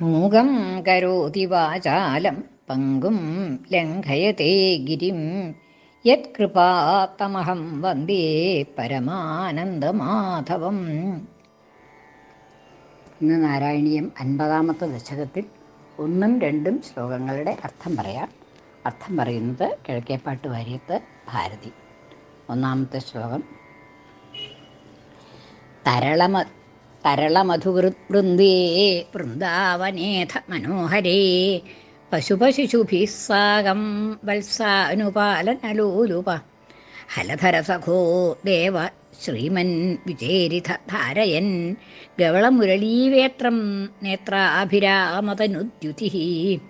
മൂകം കരോതി വാചാലം പങ്കും ലംഘയത്തെ ഗിരിം. യത്കൃപാത്തമഹം വന്ദേ പരമാനന്ദമാധവം. ഇന്ന് നാരായണീയം അൻപതാമത്തെ ദശകത്തിൽ ഒന്നും രണ്ടും ശ്ലോകങ്ങളുടെ അർത്ഥം പറയാം. അർത്ഥം പറയുന്നത് കിഴക്കേപ്പാട്ട് വാര്യത്ത് ഭാരതി. ഒന്നാമത്തെ ശ്ലോകം. തരളമ തരളമധുവൃന്ദേ വൃന്ദാവനേഥ മനോഹരേ. പശുപശിശുഭിः സാകം വത്സാനുപാലനലോലുപ. ഹലധരസഖോ ദേവ ശ്രീമൻ വിചേരിത ധാരയൻ. ഗവളമുരളീവേത്രം നേത്രാഭിരാമതനുദ്യുതി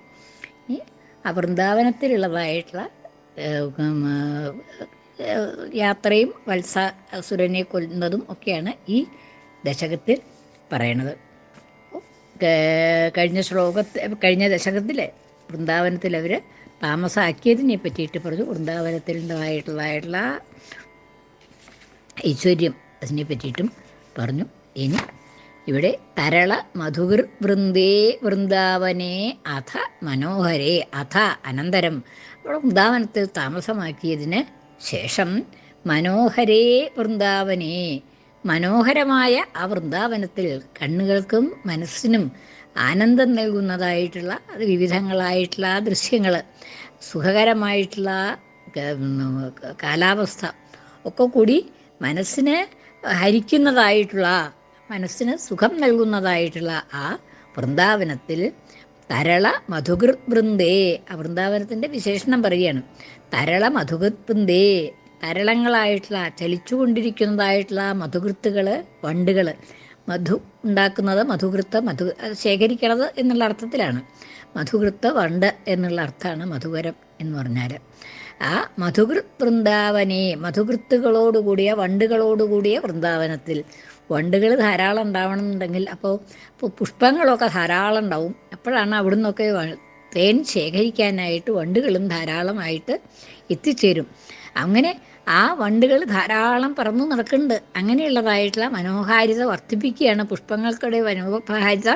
ആ വൃന്ദാവനത്തിലുള്ളതായിട്ടുള്ള യാത്രയും വത്സ അസുരനെ കൊല്ലുന്നതും ഒക്കെയാണ് ഈ ദശകത്തിൽ പറയണത്. കഴിഞ്ഞ ശ്ലോകത്തെ കഴിഞ്ഞ ദശകത്തിൽ വൃന്ദാവനത്തിൽ അവർ താമസാക്കിയതിനെ പറ്റിയിട്ട് പറഞ്ഞു. വൃന്ദാവനത്തിലുണ്ടായിട്ടുള്ളതായിട്ടുള്ള ഐശ്വര്യം അതിനെ പറ്റിയിട്ടും പറഞ്ഞു. ഇനി ഇവിടെ തരള മധുഗൃ വൃന്ദേ വൃന്ദാവനേ അഥ മനോഹരേ അഥ അനന്തരം. അവിടെ വൃന്ദാവനത്തിൽ താമസമാക്കിയതിന് ശേഷം മനോഹരേ വൃന്ദാവനേ മനോഹരമായ ആ വൃന്ദാവനത്തിൽ കണ്ണുകൾക്കും മനസ്സിനും ആനന്ദം നൽകുന്നതായിട്ടുള്ള വിവിധങ്ങളായിട്ടുള്ള ദൃശ്യങ്ങൾ സുഖകരമായിട്ടുള്ള കാലാവസ്ഥ ഒക്കെ കൂടി മനസ്സിനെ ഹരിക്കുന്നതായിട്ടുള്ള മനസ്സിന് സുഖം നൽകുന്നതായിട്ടുള്ള ആ വൃന്ദാവനത്തിൽ തരള മധുകൃ വൃന്ദേ ആ വൃന്ദാവനത്തിന്റെ വിശേഷണം പറയുകയാണ്. തരള മധുകൃ വൃന്ദേ തരളങ്ങളായിട്ടുള്ള ചലിച്ചുകൊണ്ടിരിക്കുന്നതായിട്ടുള്ള മധുകൃത്തുകൾ വണ്ടുകൾ മധു ഉണ്ടാക്കുന്നത് മധുകൃത്ത് മധു ശേഖരിക്കണത് എന്നുള്ള അർത്ഥത്തിലാണ്. മധുകൃത്ത് വണ്ട് എന്നുള്ള അർത്ഥമാണ് മധുകരം എന്ന് പറഞ്ഞാൽ ആ മധുകൃ വൃന്ദാവനെ മധുകൃത്തുകളോടുകൂടിയ വണ്ടുകളോടുകൂടിയ വൃന്ദാവനത്തിൽ വണ്ടുകൾ ധാരാളം ഉണ്ടാവണമെന്നുണ്ടെങ്കിൽ അപ്പോൾ പുഷ്പങ്ങളൊക്കെ ധാരാളം ഉണ്ടാവും. അപ്പോഴാണ് അവിടെ നിന്നൊക്കെ തേൻ ശേഖരിക്കാനായിട്ട് വണ്ടുകളും ധാരാളമായിട്ട് എത്തിച്ചേരും. അങ്ങനെ ആ വണ്ടുകൾ ധാരാളം പറന്നു നടക്കുന്നുണ്ട്. അങ്ങനെയുള്ളതായിട്ടുള്ള മനോഹാരിത വർദ്ധിപ്പിക്കുകയാണ്. പുഷ്പങ്ങൾക്കിടെ മനോഹാരിത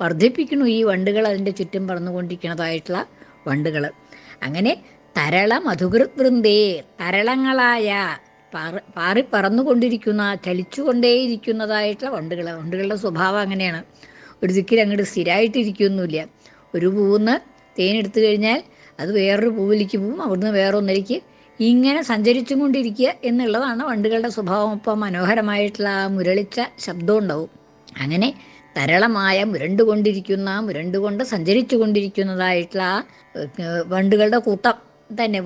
വർദ്ധിപ്പിക്കുന്നു ഈ വണ്ടുകൾ അതിന്റെ ചുറ്റും പറന്നുകൊണ്ടിരിക്കുന്നതായിട്ടുള്ള വണ്ടുകൾ. അങ്ങനെ തരള മധുകൃത് വൃന്ദേ തരളങ്ങളായ പാറി പാറി പറന്നുകൊണ്ടിരിക്കുന്ന ചലിച്ചുകൊണ്ടേയിരിക്കുന്നതായിട്ടുള്ള വണ്ടുകൾ. വണ്ടുകളുടെ സ്വഭാവം അങ്ങനെയാണ്. ഒരു ദിക്കിൽ അങ്ങോട്ട് സ്ഥിരമായിട്ടിരിക്കുകയൊന്നുമില്ല ഒരു പൂന്ന് തേനെടുത്തു കഴിഞ്ഞാൽ അത് വേറൊരു പൂവിലേക്ക് പോവും. അവിടുന്ന് വേറൊന്നിലേക്ക് ഇങ്ങനെ സഞ്ചരിച്ചും കൊണ്ടിരിക്കുക എന്നുള്ളതാണ് വണ്ടുകളുടെ സ്വഭാവം. ഇപ്പം മനോഹരമായിട്ടുള്ള ആ മുരളിച്ച ശബ്ദം ഉണ്ടാവും അങ്ങനെ തരളമായ മുരണ്ടുകൊണ്ടിരിക്കുന്ന മുരണ്ടുകൊണ്ട് സഞ്ചരിച്ചു കൊണ്ടിരിക്കുന്നതായിട്ടുള്ള ആ വണ്ടുകളുടെ കൂട്ടം തന്നെ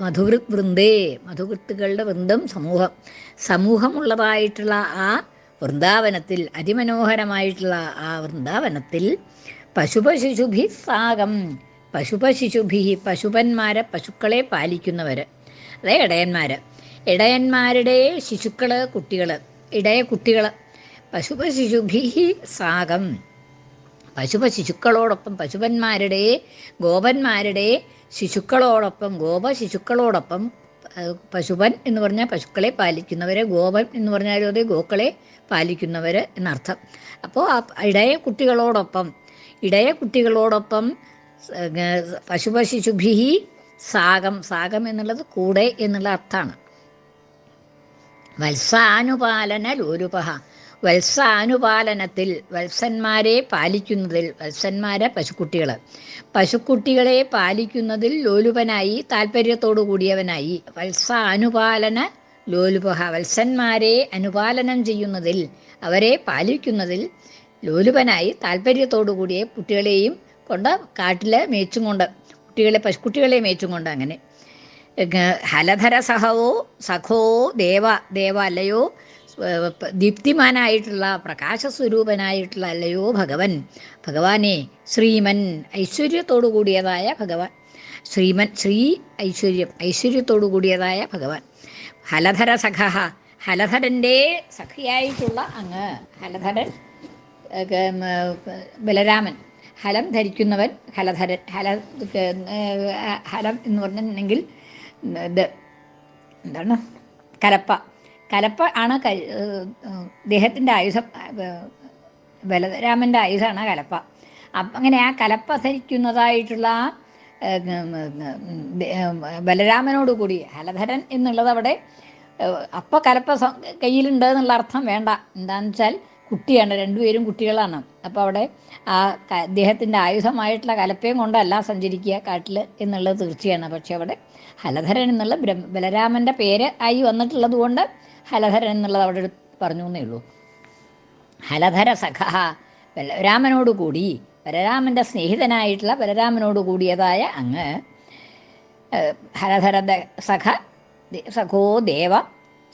മധുവൃ വൃന്ദേ മധുവൃത്തുകളുടെ വൃന്ദം സമൂഹം. സമൂഹമുള്ളതായിട്ടുള്ള ആ വൃന്ദാവനത്തിൽ അതിമനോഹരമായിട്ടുള്ള ആ വൃന്ദാവനത്തിൽ പശുപശിശുഭി സാഗം പശുപശിശുഭി പശുപന്മാരെ പശുക്കളെ പാലിക്കുന്നവർ അതേ ഇടയന്മാർ ഇടയന്മാരുടെ ശിശുക്കൾ കുട്ടികൾ ഇടയ കുട്ടികൾ പശുപശിശുഭി സാഗം. പശുപ ശിശുക്കളോടൊപ്പം പശുപന്മാരുടെ ഗോപന്മാരുടെ ശിശുക്കളോടൊപ്പം ഗോപ ശിശുക്കളോടൊപ്പം പശുപൻ എന്ന് പറഞ്ഞാൽ പശുക്കളെ പാലിക്കുന്നവർ ഗോപൻ എന്ന് പറഞ്ഞാൽ അത് ഗോക്കളെ പാലിക്കുന്നവർ എന്നർത്ഥം. അപ്പോൾ ആ ഇടയ കുട്ടികളോടൊപ്പം ഇടയ കുട്ടികളോടൊപ്പം പശുപശിശുഭി സാഗം സാഗം എന്നുള്ളത് കൂടെ എന്നുള്ള അർത്ഥമാണ് വത്സാനുപാലന ലോരുപഹ വത്സാനുപാലനത്തിൽ വത്സന്മാരെ പാലിക്കുന്നതിൽ വത്സന്മാരെ പശുക്കുട്ടികൾ പശുക്കുട്ടികളെ പാലിക്കുന്നതിൽ ലോലുപനായി താല്പര്യത്തോടു കൂടിയവനായി. വത്സാനുപാലന ലോലുപഹ. വത്സന്മാരെ അനുപാലനം ചെയ്യുന്നതിൽ അവരെ പാലിക്കുന്നതിൽ ലോലുപനായി താല്പര്യത്തോടു കൂടിയ കുട്ടികളെയും കൊണ്ട് കാട്ടിൽ മേച്ചും കൊണ്ട് കുട്ടികളെ പശുക്കുട്ടികളെ മേച്ചും കൊണ്ട് അങ്ങനെ ഹലധര സഹവോ സഖോ ദേവ ദേവ അല്ലയോ ദീപ്തിമാനായിട്ടുള്ള പ്രകാശസ്വരൂപനായിട്ടുള്ള അല്ലയോ ഭഗവൻ ഭഗവാനെ ശ്രീമൻ ഐശ്വര്യത്തോടു കൂടിയതായ ഭഗവാൻ ശ്രീമൻ ശ്രീ ഐശ്വര്യം ഐശ്വര്യത്തോടു കൂടിയതായ ഭഗവാൻ. ഹലധര സഖ ഹലധരന്റെ സഖിയായിട്ടുള്ള അങ്ങ് ഹലധരൻ ബലരാമൻ. ഹലം ധരിക്കുന്നവൻ ഹലധരൻ ഹല ഹലം എന്ന് പറഞ്ഞിട്ടുണ്ടെങ്കിൽ ഇത് എന്താണ്? കലപ്പ. കലപ്പ ആണ് ക- ദേഹത്തിന്റെ ആയുധം ബലരാമന്റെ ആയുധമാണ് കലപ്പ. അപ്പം അങ്ങനെ ആ കലപ്പ ധരിക്കുന്നതായിട്ടുള്ള ബലരാമനോട് കൂടി ഹലധരൻ എന്നുള്ളത് അവിടെ അപ്പോൾ അപ്പ കലപ്പ കയ്യിലുണ്ട് എന്നുള്ള അർത്ഥം വേണ്ട. എന്താണെന്ന് വെച്ചാൽ കുട്ടിയാണ് രണ്ടുപേരും കുട്ടികളാണ്. അപ്പോൾ അവിടെ ആ അദ്ദേഹത്തിന്റെ ആയുധമായിട്ടുള്ള കലപ്പയും കൊണ്ടല്ല സഞ്ചരിക്കുക കാട്ടിൽ എന്നുള്ളത് തീർച്ചയാണ്. പക്ഷെ അവിടെ ഹലധരൻ എന്നുള്ള ബ്രഹ്മ ബലരാമന്റെ പേര് ആയി വന്നിട്ടുള്ളത് കൊണ്ട് ഹലധരൻ എന്നുള്ളത് അവിടെ പറഞ്ഞു എന്നേ ഉള്ളൂ. ഹലധര സഖ ബലരാമനോട് കൂടി ബലരാമന്റെ സ്നേഹിതനായിട്ടുള്ള ബലരാമനോട് കൂടിയതായ അങ്ങ് ഹലധര സഖ സഖോ ദേവ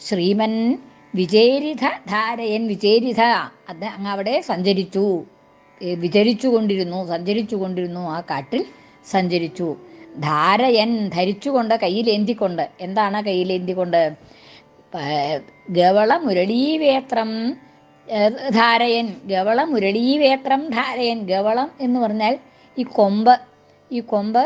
ശ്രീമൻ വിജേരിധ ധാരയൻ വിചേരിത. അത് അങ്ങ് അവിടെ സഞ്ചരിച്ചു. വിചരിച്ചു കൊണ്ടിരുന്നു സഞ്ചരിച്ചു കൊണ്ടിരുന്നു. ആ കാട്ടിൽ സഞ്ചരിച്ചു. ധാരയൻ ധരിച്ചുകൊണ്ട് കയ്യിലേന്തിക്കൊണ്ട് എന്താണ് കയ്യിലേന്തിക്കൊണ്ട് ഗവള മുരളീവേത്രം ധാരയൻ ഗവള മുരളീവേത്രം ധാരയൻ. ഗവളം എന്ന് പറഞ്ഞാൽ ഈ കൊമ്പ്. ഈ കൊമ്പ്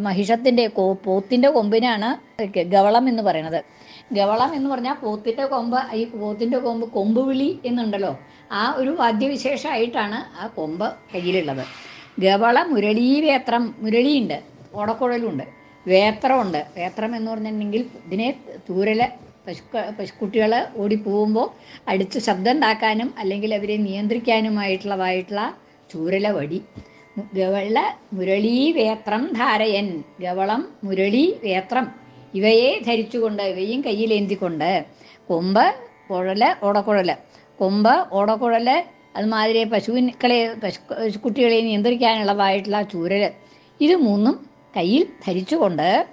മഹിഷത്തിന്റെ കോ പോത്തിന്റെ കൊമ്പിനാണ് ഗവളം എന്ന് പറയുന്നത്. ഗവളം എന്ന് പറഞ്ഞാൽ പോത്തിന്റെ കൊമ്പ് ഈ പോത്തിന്റെ കൊമ്പ് കൊമ്പ് വിളി എന്നുണ്ടല്ലോ. ആ ഒരു വാദ്യവിശേഷമായിട്ടാണ് ആ കൊമ്പ് കയ്യിലുള്ളത്. ഗവള മുരളീവേത്രം മുരളിയുണ്ട് ഓടക്കുഴലുണ്ട് വേത്രമുണ്ട്. വേത്രം എന്ന് പറഞ്ഞിട്ടുണ്ടെങ്കിൽ ഇതിനെ തൂരൽ പശു പശുക്കുട്ടികൾ ഓടിപ്പോകുമ്പോൾ അടിച്ച് ശബ്ദം ഉണ്ടാക്കാനും അല്ലെങ്കിൽ അവരെ നിയന്ത്രിക്കാനുമായിട്ടുള്ളതായിട്ടുള്ള ചൂരല വടി. ഗവള മുരളീ വേത്രം ധാരയൻ. ഗവളം മുരളീ വേത്രം ഇവയെ ധരിച്ചുകൊണ്ട് ഇവയും കയ്യിലേന്തിക്കൊണ്ട് കൊമ്പ് കുഴൽ ഓടക്കുഴൽ കൊമ്പ് ഓടക്കുഴൽ അതുമാതിരി പശുവിനെ പശു കുട്ടികളെ നിയന്ത്രിക്കാനുള്ളതായിട്ടുള്ള ചൂരൽ ഇത് മൂന്നും കയ്യിൽ ധരിച്ചുകൊണ്ട്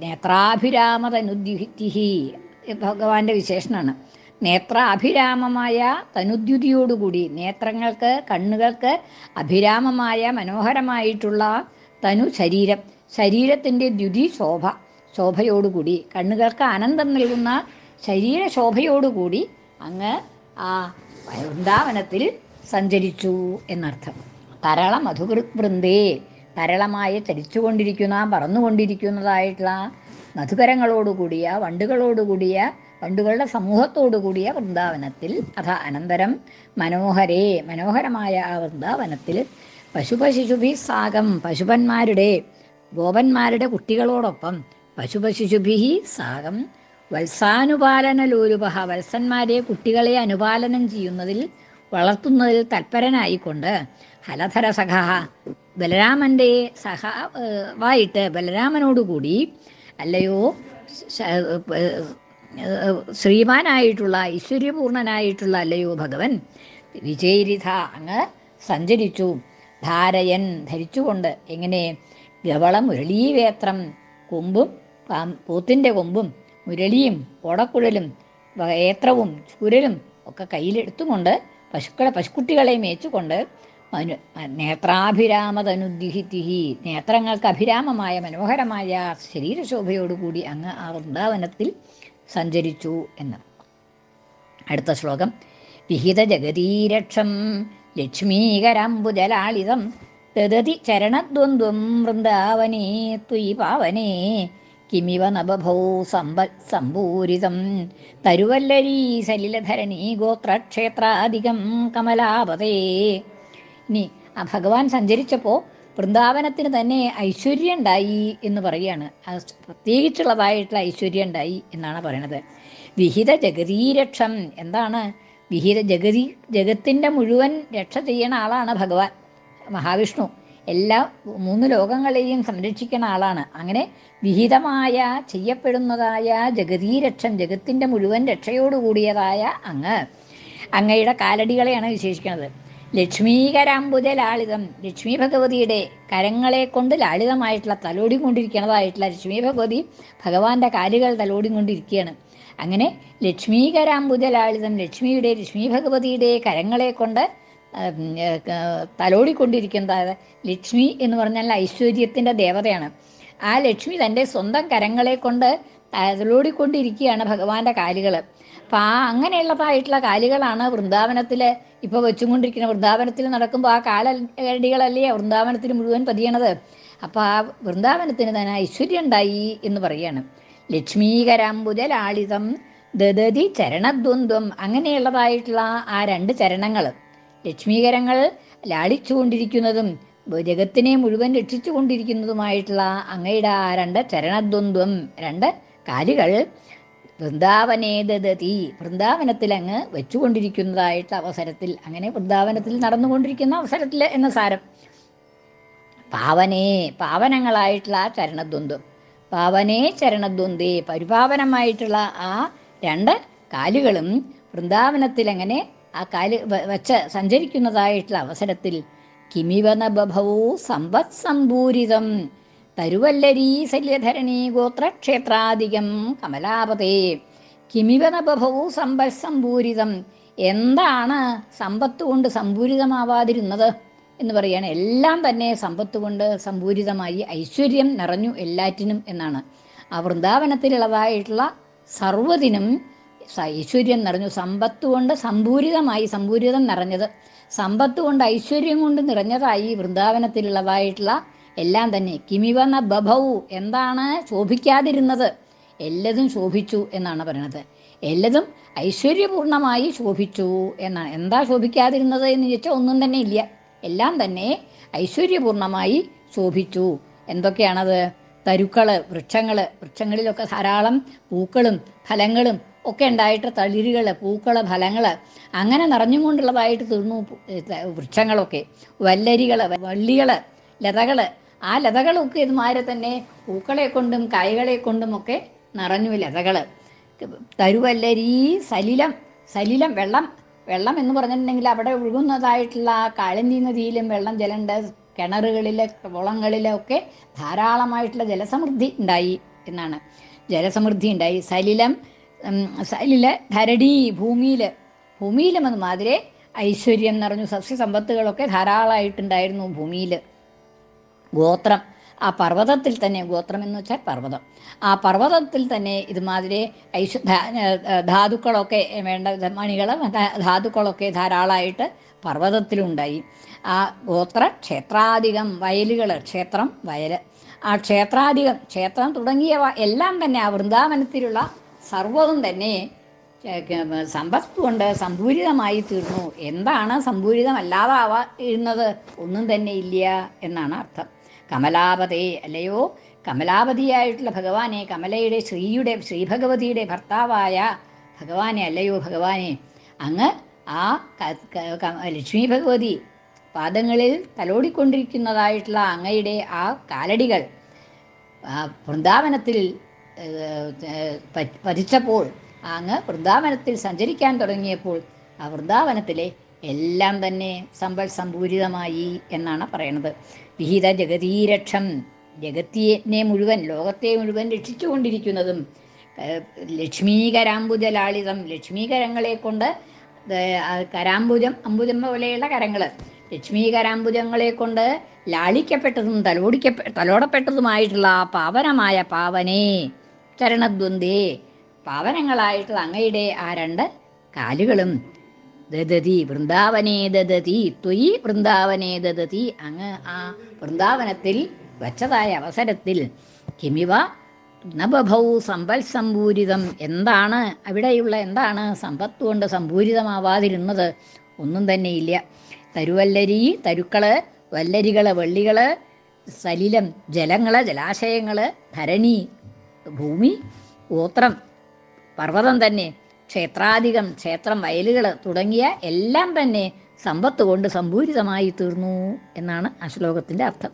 നേത്രാഭിരാമതനുദ്യുഹിത്തിഹി ഭഗവാന്റെ വിശേഷണമാണ് നേത്രാഭിരാമമായ തനുദ്യുതിയോടുകൂടി നേത്രങ്ങൾക്ക് കണ്ണുകൾക്ക് അഭിരാമമായ മനോഹരമായിട്ടുള്ള തനു ശരീരം ശരീരത്തിന്റെ ദ്യുതി ശോഭ. ശോഭയോടുകൂടി കണ്ണുകൾക്ക് ആനന്ദം നൽകുന്ന ശരീര ശോഭയോടുകൂടി അങ്ങ് ആ വൃന്ദാവനത്തിൽ സഞ്ചരിച്ചു എന്നർത്ഥം. തരള മധുകൃ വൃന്ദേ തരളമായി ചലിച്ചുകൊണ്ടിരിക്കുന്ന പറന്നുകൊണ്ടിരിക്കുന്നതായിട്ടുള്ള മധുകരങ്ങളോടുകൂടിയ വണ്ടുകളോടുകൂടിയ വണ്ടുകളുടെ സമൂഹത്തോടുകൂടിയ വൃന്ദാവനത്തിൽ അഥ അനന്തരം മനോഹരേ മനോഹരമായ ആ വൃന്ദാവനത്തിൽ പശുപശിശുഭി സാഗം പശുപന്മാരുടെ ഗോപന്മാരുടെ കുട്ടികളോടൊപ്പം പശുപശിശുഭി സാഗം. വത്സാനുപാലന ലോലുപ വത്സന്മാരെ കുട്ടികളെ അനുപാലനം ചെയ്യുന്നതിൽ വളർത്തുന്നതിൽ തൽപരനായിക്കൊണ്ട്. ഹലധര സഖ ബലരാമന്റെ സഹ ഏഹ്, വായിട്ട് ബലരാമനോടുകൂടി അല്ലയോ ശ്രീമാനായിട്ടുള്ള ഐശ്വര്യപൂർണനായിട്ടുള്ള അല്ലയോ ഭഗവൻ. വിജയരിഥ അങ്ങ് സഞ്ചരിച്ചു. ധാരയൻ ധരിച്ചുകൊണ്ട് എങ്ങനെ ഗവള മുരളീവേത്രം കൊമ്പും പോത്തിന്റെ കൊമ്പും മുരളിയും ഓടക്കുഴലും ഏത്രവും ചൂരലും ഒക്കെ കയ്യിലെടുത്തുകൊണ്ട് പശുക്കളെ പശുക്കുട്ടികളെ മേച്ചുകൊണ്ട് മനു നേത്രാഭിരാമതനുദ്ദിഹിത്തിഹി നേത്രങ്ങൾക്ക് അഭിരാമമായ മനോഹരമായ ശരീരശോഭയോടുകൂടി അങ്ങ് ആ വൃന്ദാവനത്തിൽ സഞ്ചരിച്ചു എന്ന്. അടുത്ത ശ്ലോകം. വിഹിത ജഗതീരക്ഷം ലക്ഷ്മീകരാംബുജലാളിതം ദദതി ചരണദ്വന്ദ്വം വൃന്ദാവനേ തുയി പാവനേ കിമിവ നബഭൗ സമ്പ സമ്പൂരിതം തരുവല്ലരീ സലിലധരണീ ഗോത്രക്ഷേത്രാധികം കമലാപതേ. ഇനി ആ ഭഗവാൻ സഞ്ചരിച്ചപ്പോൾ വൃന്ദാവനത്തിന് തന്നെ ഐശ്വര്യം ഉണ്ടായി എന്ന് പറയുകയാണ് പ്രത്യേകിച്ചുള്ളതായിട്ടുള്ള ഐശ്വര്യം ഉണ്ടായി എന്നാണ് പറയണത്. വിഹിത ജഗതീരക്ഷം. എന്താണ്? വിഹിത ജഗതി ജഗത്തിന്റെ മുഴുവൻ രക്ഷ ചെയ്യുന്ന ആളാണ് ഭഗവാൻ. മഹാവിഷ്ണു. എല്ലാ മൂന്ന് ലോകങ്ങളെയും സംരക്ഷിക്കുന്ന ആളാണ്. അങ്ങനെ വിഹിതമായ ചെയ്യപ്പെടുന്നതായ ജഗതീരക്ഷം ജഗത്തിന്റെ മുഴുവൻ രക്ഷയോടുകൂടിയതായ അങ്ങ്. അങ്ങയുടെ കാലടികളെയാണ് വിശേഷിക്കുന്നത്. ലക്ഷ്മീകരാംബുജ ലാളിതം ലക്ഷ്മി ഭഗവതിയുടെ കരങ്ങളെ കൊണ്ട് ലാളിതമായിട്ടുള്ള തലോടി കൊണ്ടിരിക്കുന്നതായിട്ടുള്ള ലക്ഷ്മി ഭഗവതി ഭഗവാന്റെ കാലുകൾ തലോടി കൊണ്ടിരിക്കുകയാണ് അങ്ങനെ ലക്ഷ്മീകരാംബുജ ലാളിതം ലക്ഷ്മിയുടെ ലക്ഷ്മി ഭഗവതിയുടെ കരങ്ങളെ കൊണ്ട് തലോടിക്കൊണ്ടിരിക്കുന്നത് ലക്ഷ്മി എന്ന് പറഞ്ഞാൽ ഐശ്വര്യത്തിന്റെ ദേവതയാണ്. ആ ലക്ഷ്മി തന്റെ സ്വന്തം കരങ്ങളെ കൊണ്ട് തലോടിക്കൊണ്ടിരിക്കുകയാണ് ഭഗവാന്റെ കാലുകൾ അപ്പം ആ അങ്ങനെയുള്ളതായിട്ടുള്ള കാലുകളാണ് വൃന്ദാവനത്തിൽ ഇപ്പോൾ വെച്ചുകൊണ്ടിരിക്കുന്ന വൃന്ദാവനത്തിൽ നടക്കുമ്പോൾ ആ കാലടികളല്ലേ വൃന്ദാവനത്തിൽ മുഴുവൻ പതിയണത്? അപ്പോൾ ആ വൃന്ദാവനത്തിന് തന്നെ ഐശ്വര്യം ഉണ്ടായി എന്ന് പറയാണ്. ലക്ഷ്മീകരാംബുജ ലാളിതം ദദതി ചരണദ്വന്ദ്വം അങ്ങനെയുള്ളതായിട്ടുള്ള ആ രണ്ട് ചരണങ്ങൾ ലക്ഷ്മീകരങ്ങൾ ലാളിച്ചുകൊണ്ടിരിക്കുന്നതും ജഗത്തിനെ മുഴുവൻ രക്ഷിച്ചുകൊണ്ടിരിക്കുന്നതുമായിട്ടുള്ള അങ്ങയുടെ ആ രണ്ട് ചരണദ്വന്ദ്വം രണ്ട് കാലുകൾ വൃന്ദാവനേ ദദതി. വൃന്ദാവനത്തിൽ അങ്ങ് വെച്ചുകൊണ്ടിരിക്കുന്നതായിട്ട് അവസരത്തിൽ അങ്ങനെ വൃന്ദാവനത്തിൽ നടന്നുകൊണ്ടിരിക്കുന്ന അവസരത്തിൽ എന്ന സാരം. പാവനേ പാവനങ്ങളായിട്ടുള്ള ആ ചരണദ്വന്ദ്വം. പാവനേ ചരണദ്വന്ദ്വേ പരിപാവനമായിട്ടുള്ള ആ രണ്ട് കാലുകളും വൃന്ദാവനത്തിൽ അങ്ങനെ ആ കാൽ വച്ച് സഞ്ചരിക്കുന്നതായിട്ടുള്ള അവസരത്തിൽ കിമിവന ബഭവോ സമ്പത് സമ്പൂരിതം തരുവല്ലരീ ശല്യധരണി ഗോത്രക്ഷേത്രാധികം കമലാപതേ. കിമിവന ബഭവോ സമ്പത് സമ്പൂരിതം എന്താണ് സമ്പത്ത് കൊണ്ട് സമ്പൂരിതമാവാതിരുന്നത് എന്ന് പറയുകയാണ് എല്ലാം തന്നെ സമ്പത്ത് കൊണ്ട് സമ്പൂരിതമായി ഐശ്വര്യം നിറഞ്ഞു എല്ലാറ്റിനും എന്നാണ്. ആ വൃന്ദാവനത്തിലുള്ളതായിട്ടുള്ള സർവതിനും ഐശ്വര്യം നിറഞ്ഞു. സമ്പത്ത് കൊണ്ട് സമ്പൂരിതമായി സമ്പൂരിതം നിറഞ്ഞത്. സമ്പത്ത് കൊണ്ട് ഐശ്വര്യം കൊണ്ട് നിറഞ്ഞതായി വൃന്ദാവനത്തിലുള്ളതായിട്ടുള്ള എല്ലാം തന്നെ. കിമിവന്ന ബഭവു എന്താണ് ശോഭിക്കാതിരുന്നത്? എല്ലതും ശോഭിച്ചു എന്നാണ് പറയുന്നത് എല്ലതും ഐശ്വര്യപൂർണമായി ശോഭിച്ചു എന്നാണ്. എന്താ ശോഭിക്കാതിരുന്നത് എന്ന് ചോദിച്ചാൽ ഒന്നും തന്നെ ഇല്ല. എല്ലാം തന്നെ ഐശ്വര്യപൂർണമായി ശോഭിച്ചു. എന്തൊക്കെയാണത്? തരുക്കൾ വൃക്ഷങ്ങൾ. വൃക്ഷങ്ങളിലൊക്കെ ധാരാളം പൂക്കളും ഫലങ്ങളും ഒക്കെ ഉണ്ടായിട്ട് തളിരുകൾ പൂക്കൾ ഫലങ്ങൾ അങ്ങനെ നിറഞ്ഞുകൊണ്ടുള്ളതായിട്ട് തീർന്നു. വൃക്ഷങ്ങളൊക്കെ വല്ലരികൾ വള്ളികൾ ലതകൾ ആ ലതകളൊക്കെ ഇതുമാതിരി തന്നെ പൂക്കളെ കൊണ്ടും കായകളെ കൊണ്ടും ഒക്കെ നിറഞ്ഞു ലതകൾ തരുവല്ലരി സലിലം സലിലം വെള്ളം വെള്ളം എന്ന് പറഞ്ഞിട്ടുണ്ടെങ്കിൽ അവിടെ ഒഴുകുന്നതായിട്ടുള്ള കാളന്തി നദിയിലും വെള്ളം ജലമുണ്ട് കിണറുകളിലെ കുളങ്ങളിലൊക്കെ ധാരാളമായിട്ടുള്ള ജലസമൃദ്ധി ഉണ്ടായി എന്നാണ്. ജലസമൃദ്ധി ഉണ്ടായി. സലിലം സലില ധരടി ഭൂമിയിൽ ഭൂമിയിലും അതുമാതിരി ഐശ്വര്യം നിറഞ്ഞു സസ്യസമ്പത്തുകളൊക്കെ ധാരാളമായിട്ടുണ്ടായിരുന്നു ഭൂമിയിൽ ഗോത്രം. ആ പർവതത്തിൽ തന്നെ ഗോത്രം എന്ന് വെച്ചാൽ പർവതം. ആ പർവതത്തിൽ തന്നെ ഇതുമാതിരി ഐശ്വ ധാതുക്കളൊക്കെ വേണ്ട മണികൾ ധാതുക്കളൊക്കെ ധാരാളമായിട്ട് പർവതത്തിലുണ്ടായി. ആ ഗോത്ര ക്ഷേത്രാധികം വയലുകൾ ക്ഷേത്രം വയൽ ആ ക്ഷേത്രാധികം ക്ഷേത്രം തുടങ്ങിയവ എല്ലാം തന്നെ ആ വൃന്ദാവനത്തിലുള്ള സർവതും തന്നെ സമ്പത്തുകൊണ്ട് സമ്പത്ത് കൊണ്ട് സമ്പൂരിതമായി തീർന്നു. എന്താണ് സമ്പൂരിതമല്ലാതാവാ ഇരുന്നത്? ഒന്നും തന്നെ ഇല്ല എന്നാണ് അർത്ഥം. കമലാപതേ അല്ലയോ? കമലാപതിയായിട്ടുള്ള ഭഗവാനെ കമലയുടെ ശ്രീയുടെ ശ്രീഭഗവതിയുടെ ഭർത്താവായ ഭഗവാനെ അല്ലയോ ഭഗവാനെ അങ്ങ് ആ ലക്ഷ്മി ഭഗവതി പാദങ്ങളിൽ തലോടിക്കൊണ്ടിരിക്കുന്നതായിട്ടുള്ള അങ്ങയുടെ ആ കാലടികൾ വൃന്ദാവനത്തിൽ പതിച്ചപ്പോൾ അങ്ങ് വൃന്ദാവനത്തിൽ സഞ്ചരിക്കാൻ തുടങ്ങിയപ്പോൾ ആ വൃന്ദാവനത്തിലെ എല്ലാം തന്നെ സമ്പൽ സമ്പൂരിതമായി എന്നാണ് പറയണത്. വിഹിത ജഗതീരക്ഷം ജഗത്തിനെ മുഴുവൻ ലോകത്തെ മുഴുവൻ രക്ഷിച്ചുകൊണ്ടിരിക്കുന്നതും ലക്ഷ്മീകരാംബുജലാളിതം ലക്ഷ്മീകരങ്ങളെ കൊണ്ട് കരാംബുജം അംബുജം പോലെയുള്ള കരങ്ങൾ ലക്ഷ്മീകരാംബുജങ്ങളെ കൊണ്ട് ലാളിക്കപ്പെട്ടതും തലോടിക്കപ്പെ തലോടപ്പെട്ടതുമായിട്ടുള്ള ആ പാവനമായ പാവനേ ചരണദ്വന്ദ്വേ. പാവനങ്ങളായിട്ടുള്ള അങ്ങയുടെ ആ രണ്ട് കാലുകളും. ദദതി വൃന്ദാവനേ ദദതി ത്വയി വൃന്ദാവനേ ദദതി അങ്ങ് ആ വൃന്ദാവനത്തിൽ വച്ചതായ അവസരത്തിൽ കിമിവ നബഭൗ സമ്പൽ സമ്പൂരിതം. എന്താണ്? അവിടെയുള്ള എന്താണ് സമ്പത്ത് കൊണ്ട് സമ്പൂരിതമാവാതിരുന്നത്? ഒന്നും തന്നെ ഇല്ല. തരുവല്ലരി തരുക്കൾ വല്ലരികൾ വെള്ളികൾ സലിലം ജലങ്ങൾ ജലാശയങ്ങൾ ധരണി ഭൂമി ഗോത്രം പർവതം തന്നെ ക്ഷേത്രാധികം ക്ഷേത്രം വയലുകൾ തുടങ്ങിയ എല്ലാം തന്നെ സമ്പത്ത് കൊണ്ട് സമ്പൂരിതമായി തീർന്നു എന്നാണ് ആ ശ്ലോകത്തിന്റെ അർത്ഥം.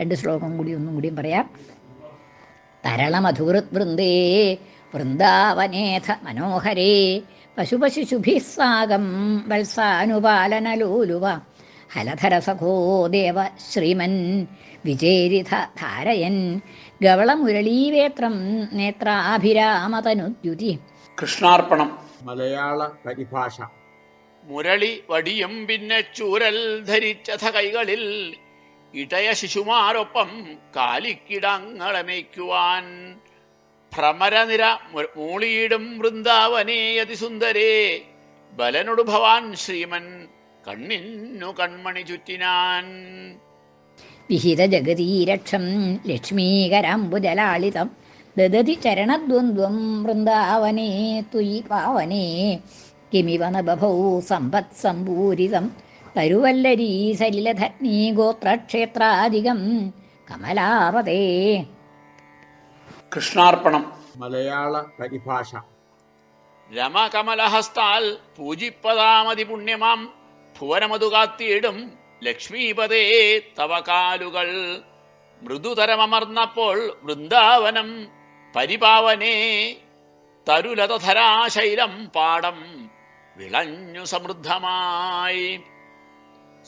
രണ്ട് ശ്ലോകം കൂടി ഒന്നും കൂടിയും പറയാം. തരളമധുഹൃത് വൃന്ദേ വൃന്ദാവനേഥ മനോഹരേ പശുപശിശുഭിः സാകം വത്സാനുപാലനലോലുവ ഹലധരസഖോ ദേവ ശ്രീമൻ വിജേരിധ ധാരയൻ ഗവളമുരളീവേത്രം നേത്രാഭിരാമതനുദ്യുതി. കൃഷ്ണാർപ്പണം. മലയാള പരിഭാഷ. മുരളി വടിയും പിന്നെ ചൂരൽ ധരിച്ചഥ കൈകളിൽ ഇടയ ശിശുമാരൊപ്പം കാലിക്കിടങ്ങളമേക്കുവാൻ ഭ്രമരനിര മൂളിയിടും വൃന്ദാവനേ അതിസുന്ദരേ. ബലനൊടു ഭവാൻ ശ്രീമൻ കണ്ണിന്നു കൺമണി ചുറ്റിനാൻ വിഹിത ജഗതീരക്ഷം ലക്ഷ്മീകരാംബുജലാളിതം ദദതി ചരണദ്വന്ദ്വം വൃന്ദാവനേ തുയി പാവനേ. കിമിവ സമ്പത് സമ്പൂരിതം. തരുവല്ലരീ സലിലധന്യീ ഗോത്രക്ഷേത്രാധികം. കമലാപതേ. കൃഷ്ണാർപ്പണം. മലയാള പരിഭാഷ. രമകമലഹസ്താൽ പൂജിപ്പതാമതി പുണ്യമാം ഭുവനമതു കാത്തിയിടും. ലക്ഷ്മീപതേ തവ കാലുകൾ. മൃദുതരമർന്നപ്പോൾ വൃന്ദാവനം പരിപാവനേ. തരുലതധരാശൈലം പാടം വിളഞ്ഞു സമൃദ്ധമായി.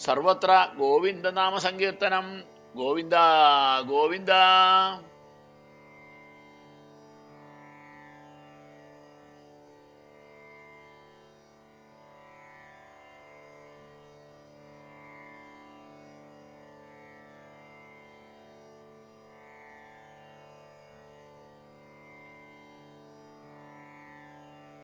സർവത്ര ഗോവിന്ദനാമ സങ്കീർത്തനം ഗോവിന്ദ ഗോവിന്ദ.